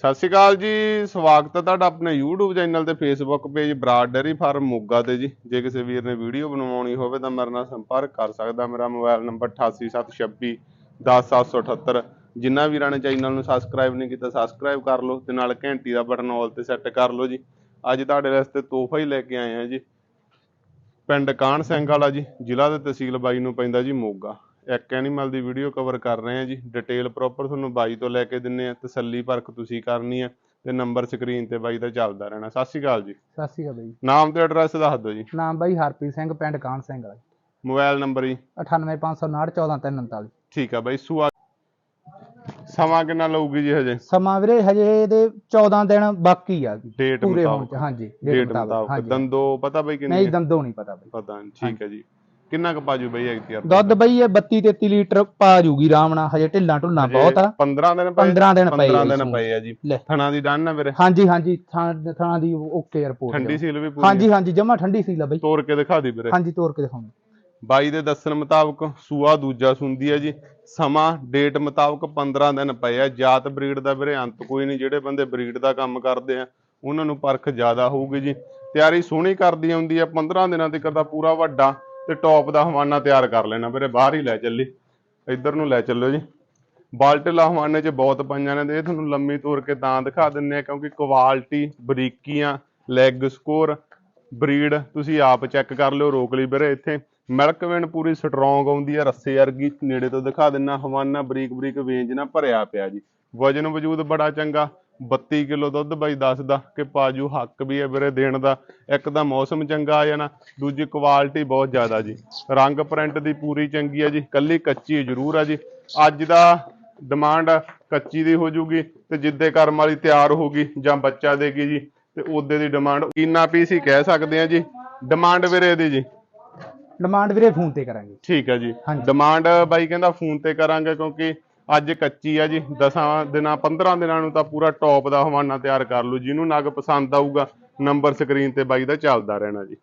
ਸਤਿ ਸ਼੍ਰੀ ਅਕਾਲ ਜੀ, ਸਵਾਗਤ ਹੈ ਤੁਹਾਡਾ ਆਪਣੇ YouTube ਚੈਨਲ ਤੇ Facebook page Brar dairy farm Moga ਤੇ ਜੀ। ਜੇ ਕਿਸੇ ਵੀਰ ਨੇ ਵੀਡੀਓ ਬਣਵਾਉਣੀ ਹੋਵੇ ਤਾਂ ਮੇਰੇ ਨਾਲ ਸੰਪਰਕ ਕਰ ਸਕਦਾ। ਮੇਰਾ ਮੋਬਾਈਲ ਨੰਬਰ 8876 10778 ਜਿਨ੍ਹਾਂ ਵੀਰਾਂ ਨੇ ਚੈਨਲ ਨੂੰ ਸਬਸਕ੍ਰਾਈਬ ਨਹੀਂ ਕੀਤਾ ਸਬਸਕ੍ਰਾਈਬ ਕਰ ਲਓ ਤੇ ਨਾਲ ਘੰਟੀ ਦਾ ਬਟਨ ਆਲ ਤੇ ਸੈੱਟ ਕਰ ਲਓ ਜੀ। ਅੱਜ ਤੁਹਾਡੇ ਵਾਸਤੇ ਤੋਹਫਾ ਹੀ ਲੈ ਕੇ ਆਏ ਆ ਜੀ। ਪਿੰਡ ਕਾਹਨ ਸਿੰਘ ਵਾਲਾ ਜੀ, ਜ਼ਿਲ੍ਹਾ ਤੇ ਤਹਿਸੀਲ ਬਾਈ ਨੂੰ ਪੈਂਦਾ ਜੀ ਮੋਗਾ। ਇੱਕ ਐਨੀਮਲ ਦੀ ਵੀਡੀਓ ਕਵਰ ਕਰ ਰਹੇ ਆ ਜੀ। ਡਿਟੇਲ ਪ੍ਰੋਪਰ ਤੁਹਾਨੂੰ ਬਾਈ ਤੋਂ ਲੈ ਕੇ ਦਿੰਨੇ ਆ। ਤਸੱਲੀ ਪਰਖ ਤੁਸੀਂ ਕਰਨੀ ਆ ਤੇ ਨੰਬਰ ਸਕਰੀਨ ਤੇ ਬਾਈ ਦਾ ਚੱਲਦਾ ਰਹਿਣਾ। ਸਤਿ ਸ਼੍ਰੀ ਅਕਾਲ ਜੀ। ਸਤਿ ਸ਼੍ਰੀ ਅਕਾਲ ਬਾਈ। ਨਾਮ ਤੇ ਐਡਰੈਸ ਦੱਸ ਦਿਓ ਜੀ। ਨਾਮ ਬਾਈ ਹਰਪ੍ਰੀਤ ਸਿੰਘ ਪਿੰਡ ਕਾਨ ਸਿੰਘ ਵਾਲਾ ਮੋਬਾਈਲ ਨੰਬਰ ਜੀ। 98559 ਠੀਕ ਆ ਬਾਈ ਸੂਆ ਸਮਾਂ ਕਿੰਨਾ ਲਊਗੀ ਜੀ ਹਜੇ? ਸਮਾਂ ਵੀਰੇ ਹਜੇ ਇਹਦੇ 14 ਦਿਨ ਬਾਕੀ ਆ। ਡੇਟ ਮੁਤਾਬਕ। ਹਾਂਜੀ ਡੇਟ ਮੁਤਾਬਕ ਦੰਦੋ ਪਤਾ ਬਾਈ ਕਿੰਨੀ ਨਹੀਂ ਹੈ? ਦੰਦੋਂ ਨਹੀਂ ਪਤਾ ਬਾਈ। ਪਤਾ ਨਹੀਂ ਠੀਕ ਹੈ ਜੀ। ਕਿੰਨਾ ਕੁ ਪਾਜੂ ਬਾਈ ਐਗਤੀਆਰ ਦੁੱਧ ਬਈ ਇਹ 32 33 ਲੀਟਰ ਪਾ ਜੂਗੀ ਨਾਲ ਹਜੇ ਢਿੱਲਾਂ ਢੁੱਲਾਂ ਬਹੁਤ ਆ। 15 ਦਿਨ ਪਏ? 15 ਦਿਨ ਪਏ 15 ਆ ਦਿਨ ਇਸ ਨੂੰ। ਪਏ ਆ ਜੀ। ਥਣਾ ਦੀ ਡਨ ਨਾ ਵੀਰੇ। ਹਾਂਜੀ ਹਾਂਜੀ ਥਾਂ ਥਾਂ ਦੀ ਓਕੇ ਰਿਪੋਰਟ ਠੰਡੀ ਸੀਲ ਵੀ ਪੂਰੀ ਹਾਂਜੀ ਹਾਂਜੀ ਜਮਾ ਠੰਡੀ ਸੀ ਲਾ ਬਈ। ਤੋੜ ਕੇ ਦਿਖਾ ਦੀ ਵੀਰੇ। ਹਾਂਜੀ ਤੋੜ ਕੇ ਦਿਖਾਉਂਦਾ। ਬਾਈ ਦੇ ਦੱਸਣ ਮੁਤਾਬਕ ਸੂਆ ਦੂਜਾ ਸੁੰਦੀ ਹੈ ਜੀ। ਸਮਾਂ ਡੇਟ ਮੁਤਾਬਕ 15 ਦਿਨ ਪਏ ਆ। ਜਾਤ ਬਰੀਡ ਦਾ ਵੀਰੇ ਅੰਤ ਕੋਈ ਨਹੀਂ। ਜਿਹੜੇ ਬੰਦੇ ਬਰੀਡ ਦਾ ਕੰਮ ਕਰਦੇ ਆ ਉਹਨਾਂ ਨੂੰ ਪਰਖ ਜ਼ਿਆਦਾ ਹੋਊਗੀ ਜੀ। ਤਿਆਰੀ ਸੋਹਣੀ ਕਰਦੀ ਆਉਂਦੀ ਆ। 15 ਦਿਨਾਂ ਤੱਕ ਦਾ ਪੂਰਾ ਵੱਡਾ। ਤੇ ਟੌਪ ਦਾ ਹਵਾਨਾ ਤਿਆਰ ਕਰ ਲੈਣਾ ਵੀਰੇ, ਬਾਹਰ ਹੀ ਲੈ ਚੱਲੀ। ਇੱਧਰ ਨੂੰ ਲੈ ਚੱਲੋ ਜੀ। ਬਾਲਟਲਾ ਹਵਾਨੇ 'ਚ ਬਹੁਤ ਪੰਜਾਂ ਨੇ ਤੇ ਇਹ ਤੁਹਾਨੂੰ ਲੰਮੀ ਤੋਰ ਕੇ ਤਾਂ ਦਿਖਾ ਦਿੰਨੇ ਆ, ਕਿਉਂਕਿ ਕੁਆਲਿਟੀ ਬਰੀਕੀਆਂ ਲੈਗ ਸਕੋਰ ਬਰੀਡ ਤੁਸੀਂ ਆਪ ਚੈੱਕ ਕਰ ਲਿਓ, ਰੋਕ ਲਈ ਵੀਰੇ ਇੱਥੇ। ਮਿਲਕਵੇਨ ਪੂਰੀ ਸਟਰੋਂਗ ਆਉਂਦੀ ਹੈ ਰੱਸੇ ਵਰਗੀ ਨੇੜੇ ਤੋਂ ਦਿਖਾ ਦਿੰਨਾ, ਹਵਾਨਾ ਬਰੀਕ ਬਰੀਕ ਵੇਂਜ ਨਾਲ ਭਰਿਆ ਪਿਆ ਜੀ। ਵਜਨ ਵਜੂਦ ਬੜਾ ਚੰਗਾ 32 ਕਿਲੋ ਦੁੱਧ ਬਾਈ ਦੱਸਦਾ ਕਿ ਪਾਜੂ ਹੱਕ ਵੀ ਹੈ ਵੀਰੇ ਦੇਣ ਦਾ। ਇੱਕ ਤਾਂ ਮੌਸਮ ਚੰਗਾ ਆ ਜਾਣਾ ਦੂਜੀ ਕੁਆਲਿਟੀ ਬਹੁਤ ਜ਼ਿਆਦਾ ਜੀ। ਰੰਗ ਪ੍ਰਿੰਟ ਦੀ ਪੂਰੀ ਚੰਗੀ ਆ ਜੀ ਕੱਲੀ ਕੱਚੀ ਜ਼ਰੂਰ ਆ ਜੀ। ਅੱਜ ਦਾ ਡਿਮਾਂਡ ਕੱਚੀ ਦੀ ਹੋ ਜੂਗੀ ਤੇ ਜਿੱਦੇ ਕਰਮ ਵਾਲੀ ਤਿਆਰ ਹੋਗੀ ਜਾਂ ਬੱਚਾ ਦੇਗੀ ਜੀ ਤੇ ਉਹਦੇ ਦੀ ਡਿਮਾਂਡ ਕਿੰਨਾ ਪੀਸ ਹੀ ਕਹਿ ਸਕਦੇ ਆ ਜੀ। ਡਿਮਾਂਡ ਵੀਰੇ ਇਹਦੀ ਜੀ। ਡਿਮਾਂਡ ਵੀਰੇ ਫੋਨ ਤੇ ਕਰਾਂਗੇ। ਠੀਕ ਹੈ ਜੀ। ਡਿਮਾਂਡ ਬਾਈ ਕਹਿੰਦਾ ਫੋਨ ਤੇ ਕਰਾਂਗੇ ਕਿਉਂਕਿ ਅੱਜ ਕੱਚੀ ਆ ਜੀ 10 ਦਿਨਾਂ 15 ਦਿਨਾਂ ਨੂੰ ਤਾਂ ਪੂਰਾ ਟੌਪ ਦਾ ਹਵਾਨਾ ਤਿਆਰ ਕਰ ਲਓ। ਜਿਹਨੂੰ ਨਗ ਪਸੰਦ ਆਊਗਾ ਨੰਬਰ ਸਕਰੀਨ ਤੇ ਬਾਈ ਦਾ ਚੱਲਦਾ ਰਹਿਣਾ ਜੀ।